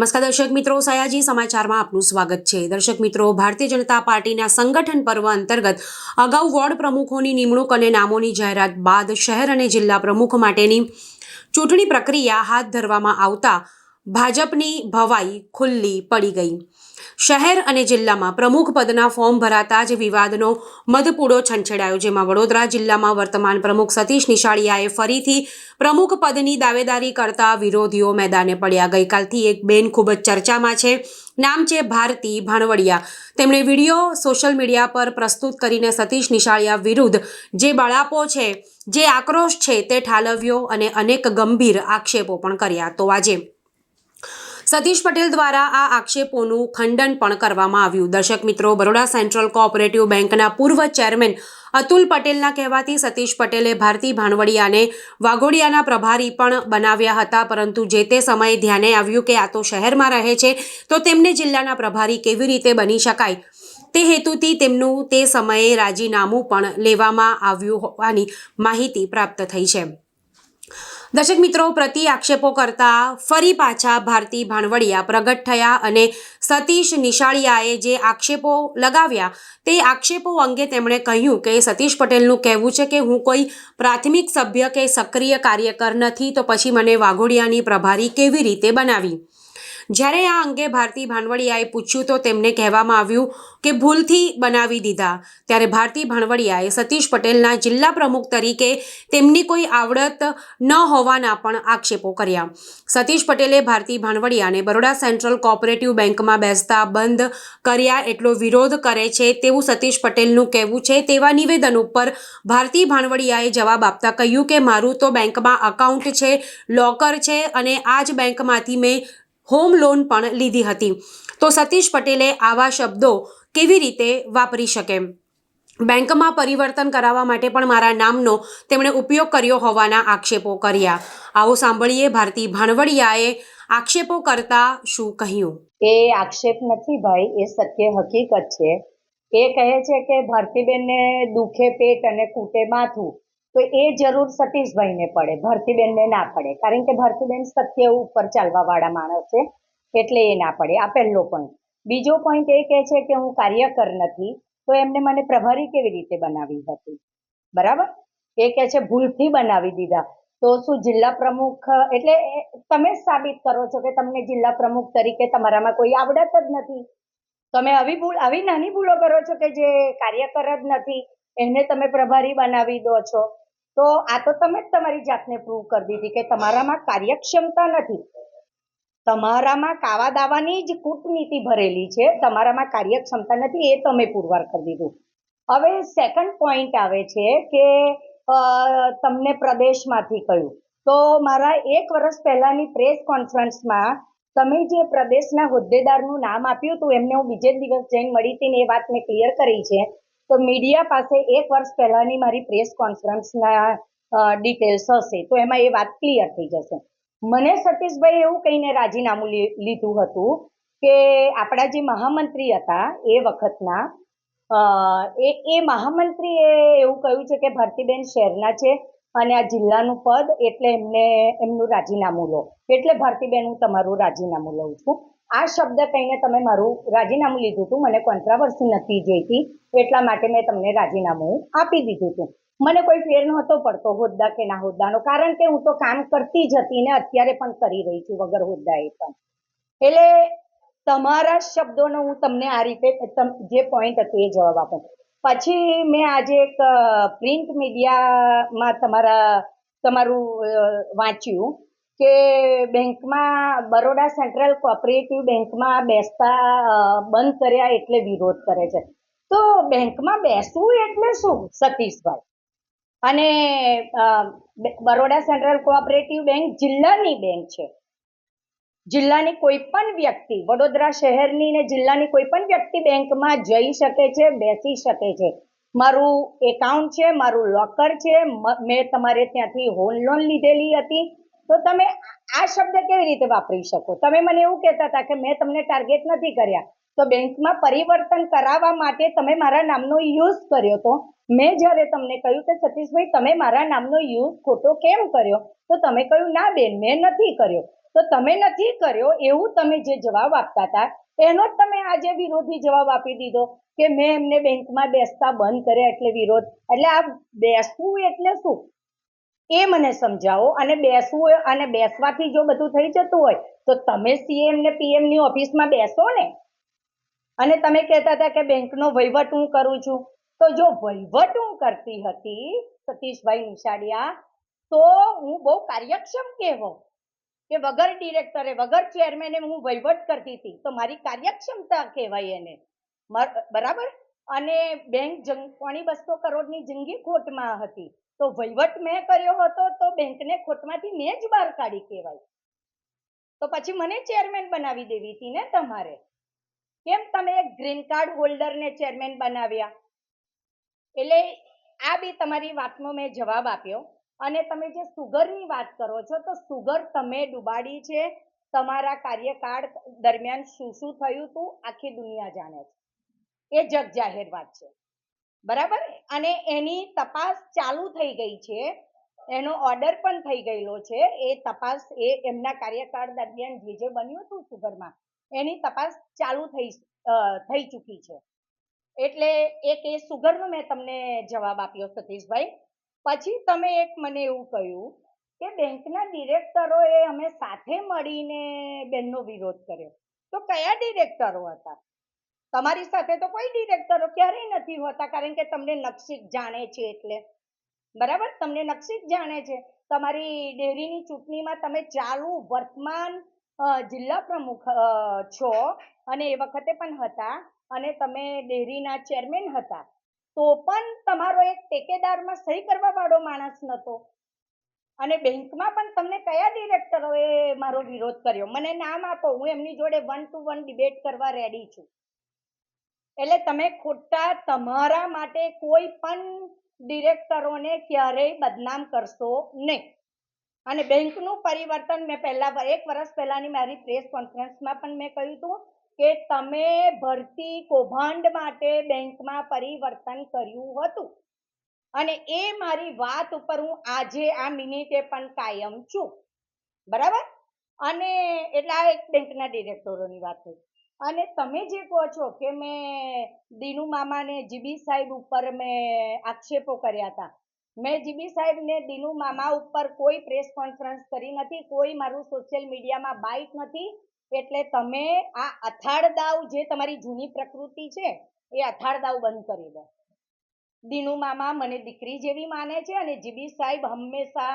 નમસ્કાર દર્શક મિત્રો, સયાજી સમાચારમાં આપનું સ્વાગત છે. દર્શક મિત્રો, ભારતીય જનતા પાર્ટીના સંગઠન પર્વ અંતર્ગત અગાઉ વોર્ડ પ્રમુખોની નિમણૂક અને નામોની જાહેરાત બાદ શહેર અને જિલ્લા પ્રમુખ માટેની ચૂંટણી પ્રક્રિયા હાથ ધરવામાં આવતા ભાજપની ભવાઈ ખુલ્લી પડી ગઈ. શહેર અને જિલ્લામાં પ્રમુખ પદના ફોર્મ ભરાતા જ વિવાદનો મધપૂડો છંછેડાયો, જેમાં વડોદરા જિલ્લામાં વર્તમાન પ્રમુખ સતીશ નિશાળિયાએ ફરીથી પ્રમુખ પદની દાવેદારી કરતા વિરોધીઓ મેદાને પડ્યા. ગઈકાલથી એક બેન ખૂબ જ ચર્ચામાં છે. નામ છે ભારતી ભાણવડિયા. તેમણે વીડિયો સોશિયલ મીડિયા પર પ્રસ્તુત કરીને સતીશ નિશાળિયા વિરુદ્ધ જે બળાપો છે, જે આક્રોશ છે તે ઠાલવ્યો અને અનેક ગંભીર આક્ષેપો પણ કર્યા. તો આજે સતીશ પટેલ દ્વારા આ આક્ષેપોનું ખંડન પણ કરવામાં આવ્યું. દર્શક મિત્રો, બરોડા સેન્ટ્રલ કોઓપરેટિવ બેંકના પૂર્વ ચેરમેન અતુલ પટેલના કહેવાથી સતીશ પટેલે ભારતી ભાણવડિયાને વાઘોડિયાના પ્રભારી પણ બનાવ્યા હતા. પરંતુ જે તે સમયે ધ્યાને આવ્યું કે આ તો શહેરમાં રહે છે, તો તેમને જિલ્લાના પ્રભારી કેવી રીતે બની શકાય? તે હેતુથી તેમનું તે સમયે રાજીનામું પણ લેવામાં આવ્યું હોવાની માહિતી પ્રાપ્ત થઈ છે. દર્શક મિત્રો, પ્રતિ આક્ષેપો કરતા ફરી પાછા ભારતી ભાણવડિયા પ્રગટ થયા અને સતીશ નિશાળિયાએ જે આક્ષેપો લગાવ્યા તે આક્ષેપો અંગે તેમણે કહ્યું કે, સતીશ પટેલનું કહેવું છે કે, હું કોઈ પ્રાથમિક સભ્ય કે સક્રિય કાર્યકર નથી, તો પછી મને વાઘોડિયાની પ્રભારી કેવી રીતે બનાવી? જ્યારે આ અંગે ભારતી ભાંડવડિયાએ પૂછ્યું તો તેમને કહેવામાં આવ્યું કે ભૂલથી બનાવી દીધા. ત્યારે ભારતી ભાંડવડિયાએ સતીશ પટેલના જિલ્લા પ્રમુખ તરીકે તેમની કોઈ આવડત ન હોવાના પણ આક્ષેપો કર્યા. સતીશ પટેલે ભારતી ભાંડવડિયાને બરોડા સેન્ટ્રલ કોઓપરેટિવ બેંકમાં બેસતા બંધ કર્યા એટલો વિરોધ કરે છે તેવું સતીશ પટેલનું કહેવું છે તેવા નિવેદન ઉપર ભારતી ભાંડવડિયાએ જવાબ આપતા કહ્યું કે મારું તો બેંકમાં અકાઉન્ટ છે લોકર છે અને આ જ બેંકમાંથી મેં હોમ લોન પણ લીધી હતી. તો સતીશ પટેલે આવા શબ્દો કેવી રીતે વાપરી શકે? બેંકમાં પરિવર્તન કરાવવા માટે પણ મારા નામનો તેમણે ઉપયોગ કર્યો હોવાના આક્ષેપો કર્યા. આવો સાંભળીએ ભારતી ભાણવડિયાએ આક્ષેપો કરતા શું કહ્યું? એ આક્ષેપ નથી ભાઈ, એ સત્ય હકીકત છે. એ કહે છે કે ભારતીબેનને દુખે પેટ અને કૂટે માથું. તો એ જરૂર સતીશભાઈને પડે, ભારતીબેનને ના પડે. કારણ કે ભારતીબેન સત્ય ઉપર ચાલવાવાળા માણસ છે, એટલે એ ના પડે. આ પહેલો પોઈન્ટ બીજો પોઈન્ટ એ કહે છે કે હું કાર્યકર નથી, તો એમને મને પ્રભારી કેવી રીતે બનાવી હતી? બરાબર? એ કહે છે ભૂલથી બનાવી દીધા. તો શું જિલ્લા પ્રમુખ, એટલે તમે સાબિત કરો છો કે તમને જિલ્લા પ્રમુખ તરીકે તમારામાં કોઈ આવડત જ નથી? તમે આવી ભૂલ, આવી નાની ભૂલો કરો છો કે જે કાર્યકર જ નથી એને તમે પ્રભારી બનાવી દો છો? તો આ તો તમે જ તમારી જાતને પ્રૂવ કરી દીધી કે તમારામાં કાર્યક્ષમતા નથી. તમારામાં કાવા દાવાની જ કૂટનીતિ ભરેલી છે, તમારામાં કાર્યક્ષમતા નથી, એ તમે પુરવાર કરી દીધું. હવે સેકન્ડ પોઈન્ટ આવે છે કે તમને પ્રદેશમાંથી કહ્યું. તો મારા એક વર્ષ પહેલાની પ્રેસ કોન્ફરન્સમાં તમે જે પ્રદેશના હોદ્દેદારનું નામ આપ્યું હતું, એમને હું બીજે દિવસ જઈને મળી હતી ને એ વાત મેં ક્લિયર કરી છે. તો મીડિયા પાસે એક વર્ષ પહેલાની મારી પ્રેસ કોન્ફરન્સના ડિટેલ્સ હશે. તો એમાં એ વાત ક્લિયર થઈ જશે. મને સતીશભાઈ એવું કહીને રાજીનામું લીધું હતું કે આપણા જે મહામંત્રી હતા એ વખતના એ એ મહામંત્રીએ એવું કહ્યું છે કે ભરતીબેન શહેરના છે અને આ જિલ્લાનું પદ એટલે એમને એમનું રાજીનામું લો. એટલે ભારતીબેન હું તમારું રાજીનામું લઉં છું. આ શબ્દ કહીને તમે મારું રાજીનામું લીધું હતું. મને કોન્ટ્રાવર્સી નથી જોઈતી, એટલા માટે મેં તમને રાજીનામું આપી દીધું હતું. મને કોઈ ફેર નહોતો પડતો હોદ્દા કે ના હોદ્દાનો, કારણ કે હું તો કામ કરતી જ હતી ને અત્યારે પણ કરી રહી છું વગર હોદ્દાએ પણ. એટલે તમારા શબ્દોનો હું તમને આ રીતે જે પોઈન્ટ હતું એ જવાબ આપું. પછી મેં આજે એક પ્રિન્ટ મીડિયામાં તમારા, તમારું વાંચ્યું. કે બેંકમાં, બરોડા સેન્ટ્રલ કોઓપરેટિવ બેંકમાં બેસતા બંધ કર્યા એટલે વિરોધ કરે છે. તો બેંકમાં બેસવું એટલે શું, સતીશભાઈ? અને બરોડા સેન્ટ્રલ કોઓપરેટિવ બેંક જિલ્લાની બેંક છે. જિલ્લાની કોઈ પણ વ્યક્તિ, વડોદરા શહેરની ને જિલ્લાની કોઈ પણ વ્યક્તિ બેંકમાં જઈ શકે છે, બેસી શકે છે. મારું એકાઉન્ટ છે, મારું લોકર છે મેં તમારે ત્યાંથી હોમ લોન લીધેલી હતી. તો તમે આ શબ્દ કેવી રીતે વાપરી શકો? તમે મને એવું કહેતા હતા કે મેં તમને ટાર્ગેટ નથી કર્યા. તો બેંકમાં પરિવર્તન કરાવવા માટે તમે મારા નામનો યુઝ કર્યો તો? મેં જ્યારે તમને કહ્યું કે સતીશભાઈ, તમે મારા નામનો યુઝ ખોટો કેમ કર્યો? તો તમે કહ્યું, ના બેન, મેં નથી કર્યો. તો તમે નથી કર્યો એવું તમે જે જવાબ આપતા હતા, એનો જ તમે આજે વિરોધી જવાબ આપી દીધો કે મેં એમને બેંકમાં બેસતા બંધ કર્યા એટલે વિરોધ. એટલે આ બેસવું એટલે શું? એ મને સમજાવો અને બેસવું અને બેસવાથી જો બધું થઈ જતું હોય, તો તમે સીએમ ને પીએમની ઓફિસમાં બેસો ને. અને તમે કહેતા હતા કે બેંકનો વહીવટ હું કરું છું. તો જો વહીવટ હું કરતી હતી, સતીશભાઈ નિશાળિયા, તો હું બહુ કાર્યક્ષમ કહેવો કે વગર ડિરેક્ટરે, વગર ચેરમેને હું વહીવટ કરતી હતી. તો મારી કાર્યક્ષમતા કહેવાય એને. બરાબર? અને બેંક જંગ, પોણી બસો કરોડની જંગી ખોટમાં હતી. તો વહીવટ મેં કર્યો હતો તો બેંકને ખોટમાંથી મેં જ બહાર કાઢી કહેવાય. તો પછી મને ચેરમેન બનાવી દેવી હતી ને તમારે? કેમ તમે એક ગ્રીન કાર્ડ હોલ્ડરને ચેરમેન બનાવ્યા? એટલે આ બી તમારી વાતનો મેં જવાબ આપ્યો. અને તમે જે સુગરની વાત કરો છો, તો સુગર તમે ડુબાડી છે. તમારા કાર્યકાળ દરમિયાન શું શું થયું હતું આખી દુનિયા જાણે છે. એ જગ જાહેર વાત છે. બરાબર? અને એની તપાસ ચાલુ થઈ ગઈ છે. એનો ઓર્ડર પણ થઈ ગયેલો છે. એ તપાસ, એ એમના કાર્યકાળ દરમિયાન જે જે બન્યું હતું સુગરમાં એની તપાસ ચાલુ થઈ થઈ ચૂકી છે. એટલે એ સુગરનો મેં તમને જવાબ આપ્યો, સતીશભાઈ. પછી તમે એક મને એવું કહ્યું કે બેંકના ડિરેક્ટરોએ અમે સાથે મળીને બેનનો વિરોધ કર્યો. તો કયા ડિરેક્ટરો હતા? તમારી સાથે તો કોઈ ડિરેક્ટરો ક્યારેય નથી હોતા, કારણ કે તમને નકશીક જાણે છે એટલે. બરાબર? તમને નકશીક જાણે છે. તમારી ડેરીની ચૂંટણીમાં તમે ચાલુ વર્તમાન જિલ્લા પ્રમુખ છો અને એ વખતે પણ હતા અને તમે ડેરીના ચેરમેન હતા. તો પણ તમારો એક ટેકેદારમાં સહી કરવા વાળો માણસ નહોતો અને બેંકમાં પણ તમને કયા ડિરેક્ટરોએ મારો વિરોધ કર્યો? મને નામ આપો, હું એમની જોડે વન ટુ વન ડિબેટ કરવા રેડી છું. એટલે તમે ખોટા તમારા માટે કોઈ પણ ડિરેક્ટરોને ક્યારેય બદનામ કરશો નહીં. અને બેંકનું પરિવર્તન મેં પહેલાં એક વર્ષ પહેલાંની મારી પ્રેસ કોન્ફરન્સમાં પણ મેં કહ્યું હતું કે તમે ભરતી કૌભાંડ માટે બેંકમાં પરિવર્તન કર્યું હતું. અને એ મારી વાત ઉપર હું આજે આ મિનિટે પણ કાયમ છું. બરાબર? અને એટલા એક બેંકના ડિરેક્ટરોની વાત થઈ. અને તમે જે કહો છો કે મેં દીનુ મામાને જીબી સાહેબ ઉપર મેં આક્ષેપો કર્યા હતા. મેં જીબી સાહેબ ને દીનુ મામા ઉપર કોઈ પ્રેસ કોન્ફરન્સ કરી નથી, કોઈ મારું સોશિયલ મીડિયામાં બાઇટ નથી. એટલે તમે આ અથાડ દાવ જે તમારી જૂની પ્રકૃતિ છે, એ અથાડ દાવ બંધ કરી દો. દીનુ મામા મને દીકરી જેવી માને છે અને જીબી સાહેબ હંમેશા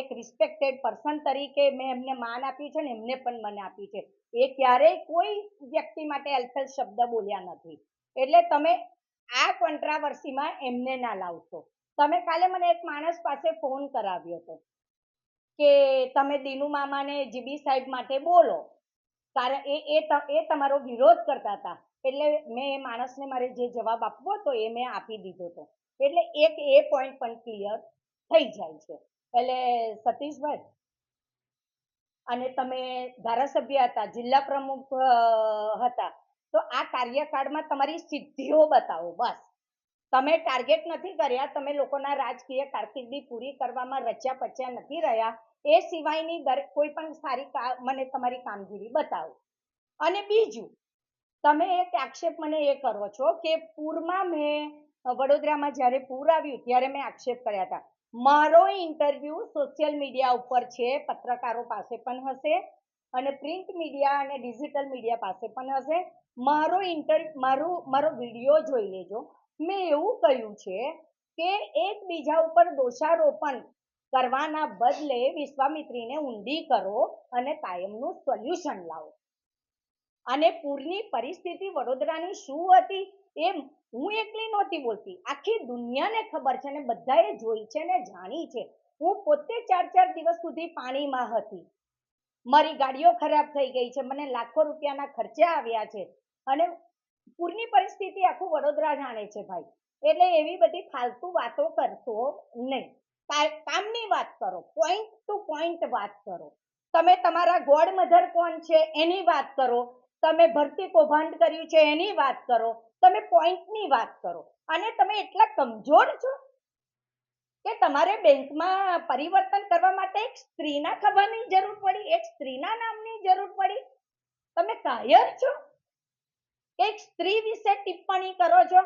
એક રિસ્પેક્ટેડ પર્સન તરીકે મેં એમને માન આપ્યું છે ને એમને પણ મને આપ્યું છે. એ ક્યારેય કોઈ વ્યક્તિ માટે એલ્ફેલ શબ્દ બોલ્યા નથી. એટલે તમે આ કોન્ટ્રાવર્સીમાં એમને ના લાવશો. તમે કાલે મને એક માણસ પાસે ફોન કરાવ્યો હતો કે તમે દીનુ મામાને જીબી સાહેબ માટે બોલો. કારણ એ એ એ તમારો વિરોધ કરતા હતા. એટલે મેં એ માણસને મારે જે જવાબ આપવો હતો એ મેં આપી દીધો હતો. એટલે એક એ પોઈન્ટ પણ ક્લિયર થઈ જાય છે. એટલે સતીશભાઈ અને તમે ધારાસભ્ય હતા, જિલ્લા પ્રમુખ હતા, તો આ કાર્યકાળમાં તમારી સિદ્ધિઓ બતાવો, બસ. તમે ટાર્ગેટ નથી કર્યા, તમે લોકોના રાજકીય કારકિર્દી પૂરી કરવામાં રચ્યા પચ્યા નથી રહ્યા, એ સિવાયની દરેક કોઈ પણ સારી મને તમારી કામગીરી બતાવો. અને બીજું, તમે એક આક્ષેપ મને એ કરો છો કે પૂરમાં મેં વડોદરામાં જ્યારે પૂર આવ્યું, ત્યારે મેં આક્ષેપ કર્યા હતા. મારો ઇન્ટરવ્યૂ સોશિયલ મીડિયા ઉપર છે, પત્રકારો પાસે પણ હશે અને પ્રિન્ટ મીડિયા અને ડિજિટલ મીડિયા પાસે પણ હશે. મારો ઇન્ટર મારું, મારો વીડિયો જોઈ લેજો. મેં એવું કહ્યું છે કે એકબીજા ઉપર દોષારોપણ કરવાના બદલે વિશ્વામિત્રીને ઊંડી કરો અને કાયમનું સોલ્યુશન લાવો. અને પૂરની પરિસ્થિતિ વડોદરાની શું હતી એ હું એકલી નહોતી બોલતી. આખી દુનિયાને ખબર છે અને બધાએ જોઈ છે ને જાણી છે. હું પોતે ચાર ચાર દિવસ સુધી પાણીમાં હતી. મારી ગાડીઓ ખરાબ થઈ ગઈ છે. મને લાખો રૂપિયાના ખર્ચા આવ્યા છે. અને પૂરની પરિસ્થિતિ આખું વડોદરા જાણે છે ભાઈ. એટલે એવી બધી ફાલતુ વાતો કરશો નહીં. કામની વાત કરો. પોઈન્ટ ટુ પોઈન્ટ વાત કરો. તમે તમારા ગોડ મધર કોણ છે એની વાત કરો. તમે ભરતી કૌભાંડ કર્યું છે એની વાત કરો, તમે પોઈન્ટની વાત કરો. અને તમે એટલા કમજોર છો કે તમારે બેંકમાં પરિવર્તન કરવા માટે એક સ્ત્રીના ખબરની જરૂર પડી, એક સ્ત્રીના નામની જરૂર પડી. તમે કાયર છો એક સ્ત્રી વિશે ટિપ્પણી કરો છો?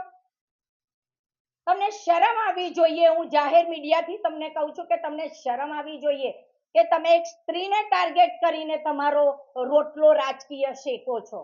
તમને શરમ આવી જોઈએ. હું જાહેર મીડિયાથી તમને કહું છું કે તમને શરમ આવી જોઈએ. કે તમે એક સ્ત્રીને ટાર્ગેટ કરીને તમારો રોટલો રાજકીય શેકો છો.